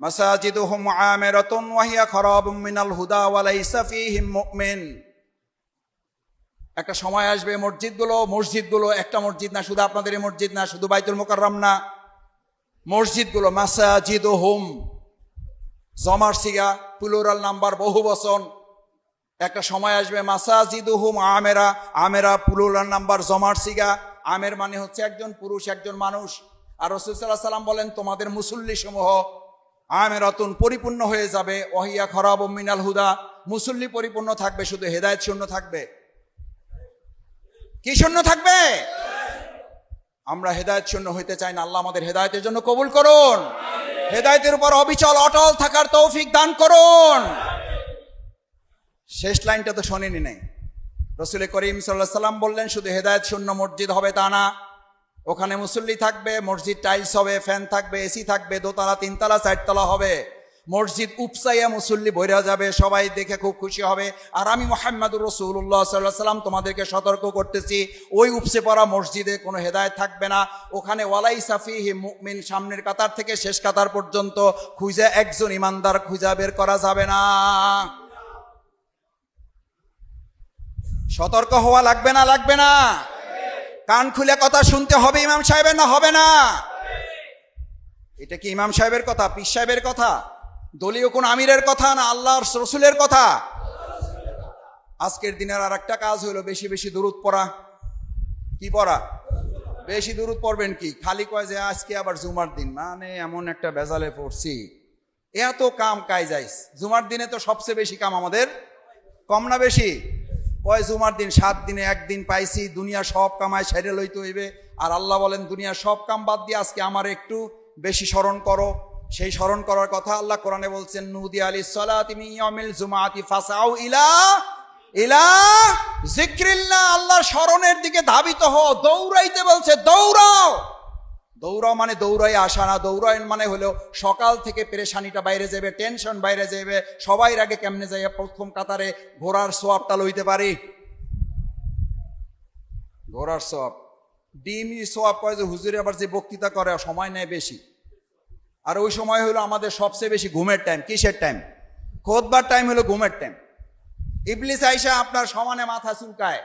মাসাজিদুহুম আমিরাতুন ওয়া হিয়া খারাবুম মিনাল হুদা ওয়া লাইসা ফীহিম মুমিন। একটা সময় আসবে মসজিদগুলো মসজিদগুলো, একটা মসজিদ না, শুধু আপনাদের মসজিদ না, শুধু বাইতুল মোকাররম না। মসজিদগুলো মাসাজিদুহুম। জমার সিগা, প্লুরাল নাম্বার বহু বচন। একটা সময় আসবে মাসাজিদুহুম আমেরা। আমেরা প্লুরাল নাম্বার জমার সিগা। আমের মানে হচ্ছে একজন পুরুষ, একজন মানুষ। আর রসুল সাল্লাহ সাল্লাম বলেন, তোমাদের মুসল্লি সমূহ আমেরাতুন পরিপূর্ণ হয়ে যাবে, ওহিয়া খরাব মিনাল হুদা, মুসল্লি পরিপূর্ণ থাকবে, শুধু হেদায়ত শূন্য থাকবে। কি শূন্য থাকবে? আমরা হেদায়েত শূন্য হইতে চাই না, আল্লাহ আমাদের হেদায়তের জন্য কবুল করুন। হেদায়েতের উপর অবিচল, অটল থাকার তৌফিক দান করুন। শেষ লাইনটা তো শোনেনি নেই। রসুল করিম সাল্লাহ সাল্লাম বললেন, শুধু হেদায়েত শূন্য মসজিদ হবে তা না। ওখানে মুসল্লি থাকবে, মসজিদ টাইলস হবে, ফ্যান থাকবে, এসি থাকবে, দোতলা, তিনতলা, চারতলা হবে। মসজিদ উপসাইয়া মুসল্লি বইরা যাবে, সবাই দেখে খুব খুশি হবে। আর আমি মোহাম্মদুর রসুল্লাহ সাল্লাহ সাল্লাম তোমাদেরকে সতর্ক করতেছি, ওই উপসে পড়া মসজিদে কোনো হেদায়ত থাকবে না। ওখানে ওয়ালাই সাফি মুমিন সামনের কাতার থেকে শেষ কাতার পর্যন্ত খুঁজে একজন ইমানদার খুঁজা বের করা যাবে না। সতর্ক হওয়া লাগবে না লাগবে না। কান খুলে কথা শুনতে হবে ইমাম সাহেবের না হবে না? এটা কি ইমাম সাহেবের কথা, পীর সাহেবের কথা? দলীয় কোন আমিরের কথা না আল্লাহর রসুলের কথা? আজকের দিনের আর একটা কাজ হলো বেশি বেশি দূরত পড়া। কি পড়া? বেশি দূরত পড়বেন কি? খালি কয় যে আজকে আবার জুমার দিন। মানে এমন একটা বেজালে পড়ছি। এত কাম কাই যাইস জুমার দিনে তো সবচেয়ে বেশি কাম আমাদের? কম না বেশি? কয় জুমার দিন, সাত দিনে একদিন পাইছি, দুনিয়া সব কামায় সেরে লইতে হইবে। আর আল্লাহ বলেন দুনিয়া সব কাম বাদ দিয়ে আজকে আমার একটু বেশি স্মরণ করো। সেই স্মরণ করার কথা আল্লাহ কোরআনে বলছেন, নুদি আলী সালাতিমি ইয়ামিল জুমাতি ফাসাউ ইলা ইলা জিক্রিল্লাহ আল্লাহর স্মরণের দিকে ধাবিত হও, দৌড়াইতে বলছে, দৌড়াও। দৌড়াও মানে দৌড়াই আসা না, দৌড়াইন মানে হলো সকাল থেকে পেরেশানিটা বাইরে যাবে টেনশন বাইরে যাবে সবাই আগে কেমনে যাই প্রথম কাতারে ঘোড়ার সোয়াবটা লইতে পারি? ঘোড়ার সোয়াব। ডিমই সোয়াব করে যে, হুজুরে আবার যে বক্তৃতা করে, সময় নেয় বেশি। আর ওই সময় হলো আমাদের সবচেয়ে বেশি ঘুমের টাইম কিসের টাইম খোদবার টাইম হলো ঘুমের টাইম ইবলিস আইসা আপনার সমানে মাথা চুলকায়।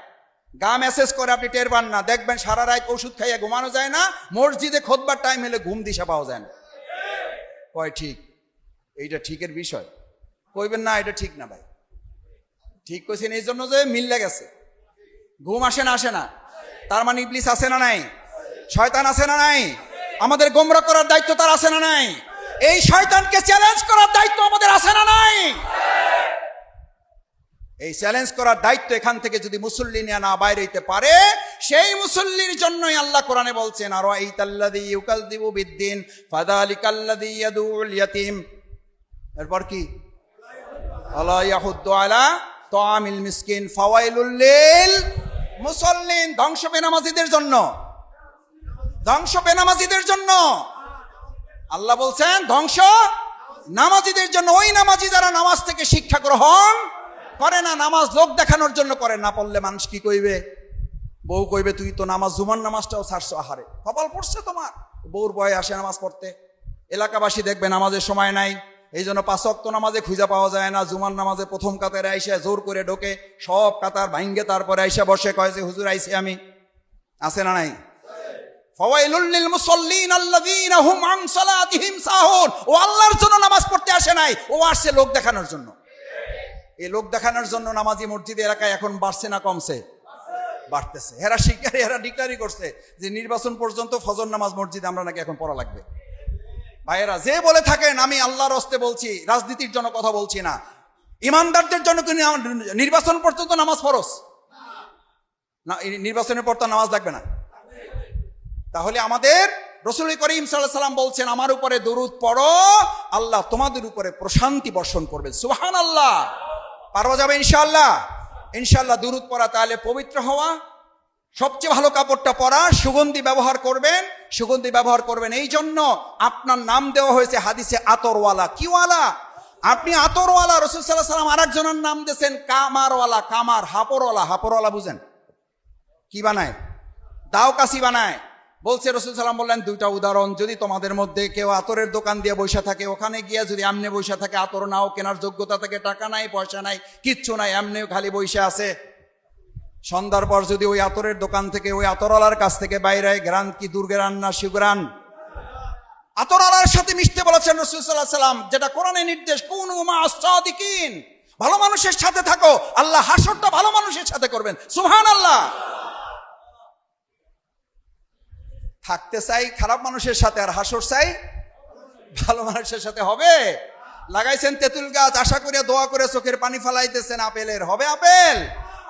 গা মেসেজ করে আপনি টের পান না। দেখবেন সারা রাত ওষুধ খাইয়া ঘুমানো যায় না, মসজিদে খোদবার টাইম হলে ঘুম দিশা পাওয়া যায় না। কয়, ঠিক। এইটা ঠিকের বিষয়। কইবেন, না, এটা ঠিক না ভাই। ঠিক কইছেন এই জন্য যে মিললে গেছে। ঘুম আসে না আসে না। তার মানে ইবলিস আছে না নাই? শয়তান আছে না নাই? আমাদের গোমরা করার দায়িত্ব তার আছে না নাই? এই শয়তানকে চ্যালেঞ্জ করার দায়িত্ব আমাদের আছে না নাই? এই চ্যালেঞ্জ করার দায়িত্ব এখান থেকে যদি মুসল্লি নিয়ে না বাইরে হইতে পারে, সেই মুসল্লির জন্যই আল্লাহ কোরআনে বলছেন আর এই তাল্লাদি ইউকাল দিবু বিদ্দিন ফাদালি কাল্লাদি ইয়াদুল ইয়াতিম। এরপর কি? আলা ইয়াহুদ্দু আলা তামিল মিসকিন। ফাওয়াইলুল লিল মুসল্লিন ধ্বংস বেনামাজিদের জন্য। ধ্বংস বেনামাজিদের জন্য। আল্লাহ বলছেন ধ্বংস নামাজিদের জন্য। ওই নামাজি যারা নামাজ থেকে শিক্ষা গ্রহণ করে না, নামাজ লোক দেখানোর জন্য করে, না পড়লে মানুষ কি কইবে? বউ কইবে, তুই তো নামাজ, জুমার নামাজটাও ছাড়ছো, আহারে। কপাল পড়ছে তোমার? বউর বয়ে আসে নামাজ পড়তে। এলাকাবাসী দেখবে নামাজের সময় নাই। এই জন্য পাঁচক্ত নামাজে খুঁজে পাওয়া যায় না। জুমার নামাজে প্রথম কাতারে আইসা জোর করে ঢোকে, সব কাতার ভাঙ্গে তারপরে আইসা বসে, কয় যে, হুজুর আইসি আমি। আছে না নাই? হুম ও আল্লাহর জন্য নামাজ পড়তে আসে নাই। ও আসছে লোক দেখানোর জন্য। এই লোক দেখানোর জন্য নামাজি মসজিদ এলাকায় এখন বাড়ছে না, কমছে? বাড়তেছে। এরা শিকারি, এরা ডিক্লারি করছে যে নির্বাচন পর্যন্ত ফজর নামাজ মসজিদে আমরা নাকি এখন পড়া লাগবে। ভাইয়েরা, যে বলে থাকেন, আমি আল্লাহর হস্তে বলছি, রাজনীতির জন্য কথা বলছি না। ইমানদারদের জন্য কি নির্বাচন পর্যন্ত নামাজ ফরস না নির্বাচনের পর তো নামাজ লাগবে না। তাহলে আমাদের রসুল করিম সাল্লাম বলছেন, আমার উপরে দরুদ পড়ো, আল্লাহ তোমাদের উপরে প্রশান্তি বর্ষণ করবে সুহান আল্লাহ পারবা যাবে ইনশাল্লাহ ইনশাল্লাহ দুরুদ পরা তাহলে পবিত্র হওয়া। সবচেয়ে ভালো কাপড়টা পরা, সুগন্ধি ব্যবহার করবেন, সুগন্ধি ব্যবহার করবেন। এই জন্য আপনার নাম দেওয়া হয়েছে হাদিসে আতরওয়ালা। কিওয়ালা? আপনি আতরওয়ালা, রসুল সাল্লাহ সাল্লাম আর একজনের নাম দিয়েছেন কামারওয়ালা। কামার, হাপরওয়ালা। হাপরওয়ালা বুঝেন? কি বানায়? দাও কাশি বানায়। বলছে রসুল সাল্লাম বললেন, দুইটা উদাহরণ, যদি তোমাদের মধ্যে কেউ আতরের দোকান দিয়ে বসে থাকে, ওখানে গিয়ে যদি এমনি বসে থাকে, আতর নাও, কেনার যোগ্যতা থাকে টাকা নাই, পয়সা নাই, কিচ্ছু নাই এমনিও খালি বসে আছে। সন্ধ্যার পর যদি ওই আতরের দোকান থেকে ওই আতরওয়ালার কাছ থেকে বাইরে গ্রান কি দুর্গেরান না শিবরান আতরওয়ালার সাথে মিশতে বলেছেন রসুল সাল্লাহ সাল্লাম যেটা কোরআনে নির্দেশ, কোন উমা ভালো মানুষের সাথে থাকো, আল্লাহ হাসরটা ভালো মানুষের সাথে করবেন। সুহান আল্লাহ থাকতে চাই, খারাপ মানুষের সাথে আর হাসর চাই, ভালো মানুষের সাথে হবে। লাগাইছেন তেঁতুল গাছ, আশা করে দোয়া করে চোখের পানি ফেলাইতেছেন আপেলের। হবে আপেল।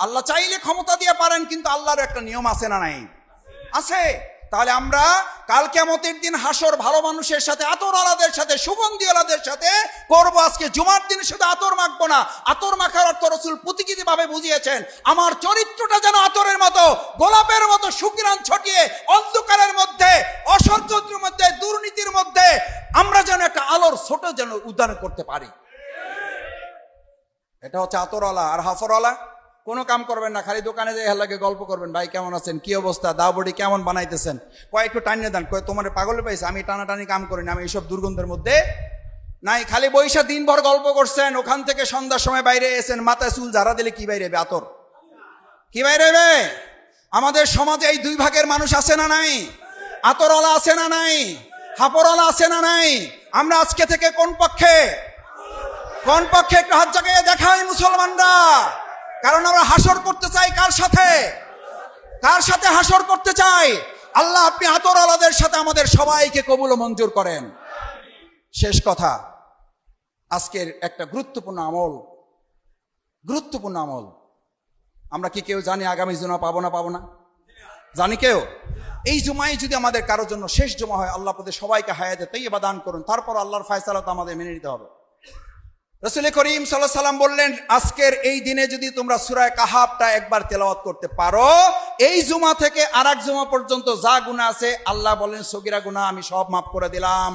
আল্লাহ চাইলে ক্ষমতা দিয়ে পারেন, কিন্তু আল্লাহর একটা নিয়ম আছে না নাই? আছে। তাহলে আমরা কাল কেমতের দিন হাসর ভালো মানুষের সাথে আতরওয়ালাদের সাথে সুগন্ধিওয়ালাদের সাথে করব আজকে। জুমার দিন শুধু আতর মাখবো না, আতর মাখার অর্থ রসুল প্রতিকৃতি ভাবে বুঝিয়েছেন, আমার চরিত্রটা যেন আতরের মতো, গোলাপের মতো সুকিরান ছটিয়ে অন্ধকারের মধ্যে অসহ্যের মধ্যে, দুর্নীতির মধ্যে আমরা যেন একটা আলোর ছোট যেন উদ্যান করতে পারি। এটা হচ্ছে আতরওয়ালা আর হাফরওয়ালা। কোনো কাম করবেন না, খালি দোকানে যাই হেলাকে গল্প করবেন। ভাই, কেমন আছেন? কি অবস্থা? দা বডি কেমন বানাইতেছেন? কয় একটু টানিয়ে দেন। কয়, তোমার পাগল পাইছে? আমি টানাটানি কাম করি না, আমি এইসব দুর্গন্ধের মধ্যে নাই। খালি বৈশা দিনভর গল্প করছেন, ওখান থেকে সন্ধ্যার সময় বাইরে এসেন মাথায় চুল ঝাড়া দিলে কি বাইরে আতর। কি বাইরে আমাদের সমাজে এই দুই ভাগের মানুষ আছে না নাই? আতরওয়ালা আছে না নাই? হাপরওয়ালা আছে না নাই? আমরা আজকে থেকে কোন পক্ষে? কোন পক্ষে একটু হাত জায়গায় দেখাই মুসলমানরা। কারণ আমরা হাসর করতে চাই কার সাথে? কার সাথে হাসর করতে চাই? আল্লাহ আপনি আতর আলাদের সাথে আমাদের সবাইকে কবুল ও মঞ্জুর করেন। শেষ কথা, আজকের একটা গুরুত্বপূর্ণ আমল। গুরুত্বপূর্ণ আমল। আমরা কি কেউ জানি আগামী জুমা পাবো না পাবো না? জানি কেউ? এই জুমাই যদি আমাদের কারোর জন্য শেষ জমা হয়, আল্লাহ সবাইকে হায়াতে তৈবা দান করুন। তারপর আল্লাহর ফায়সালা তো আমাদের মেনে নিতে হবে। রসুল করিম সাল্লাহ সাল্লাম বললেন, আজকের এই দিনে যদি তোমরা সুরায় কাহাবটা একবার তেলাওয়াত করতে পারো, এই জুমা থেকে আর জুমা পর্যন্ত যা গুণা আছে, আল্লাহ বলেন, সগিরা গুণা আমি সব মাফ করে দিলাম।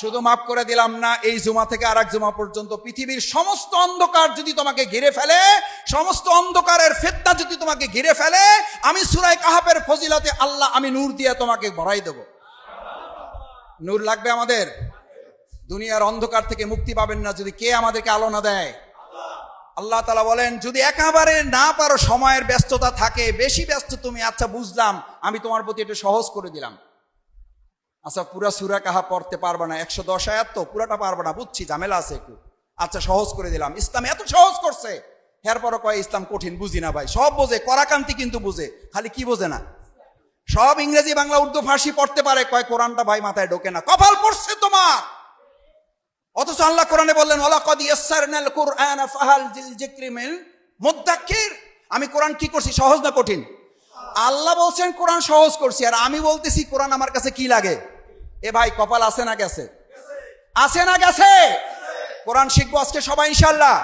শুধু মাফ করে দিলাম না, এই জুমা থেকে আর জুমা পর্যন্ত পৃথিবীর সমস্ত অন্ধকার যদি তোমাকে ঘিরে ফেলে, সমস্ত অন্ধকারের ফেতনা যদি তোমাকে ঘিরে ফেলে, আমি সুরায় কাহাবের ফজিলাতে আল্লাহ, আমি নূর দিয়ে তোমাকে ভরাই দেব। নূর লাগবে আমাদের? দুনিয়ার অন্ধকার থেকে মুক্তি পাবেন না যদি কে আমাদেরকে আলো না দেয়। আল্লাহ তালা বলেন, যদি একেবারে না পারো, সময়ের ব্যস্ততা থাকে, বেশি ব্যস্ত তুমি আচ্ছা বুঝলাম, আমি তোমার প্রতি একটু সহজ করে দিলাম। আচ্ছা পুরা সুরা কাহা পড়তে পারবে না, একশো দশ আয়াত তো, পুরাটা পারবে না, বুঝছি, ঝামেলা আছে একটু। আচ্ছা সহজ করে দিলাম। ইসলাম এত সহজ করছে। এরপরও কয়, ইসলাম কঠিন, বুঝি না ভাই। সব বোঝে করাকান্তি কিন্তু বুঝে, খালি কি বোঝে না। সব ইংরেজি, বাংলা, উর্দু, ফার্সি পড়তে পারে, কয়, কোরআনটা ভাই মাথায় ঢোকে না, কপাল পড়ছে তোমার। অথচ আল্লাহ কোরআনে বললেন আমি কোরআন কি করছি? সহজ না কঠিন? আল্লাহ বলছেন, কোরআন সহজ করছি। আর আমি বলতেছি, কোরআন আমার কাছে কি লাগে? এ ভাই, কপাল আছে না গেছে? আছে না গেছে? কোরআন শিখব আজকে সবাই ইনশাল্লাহ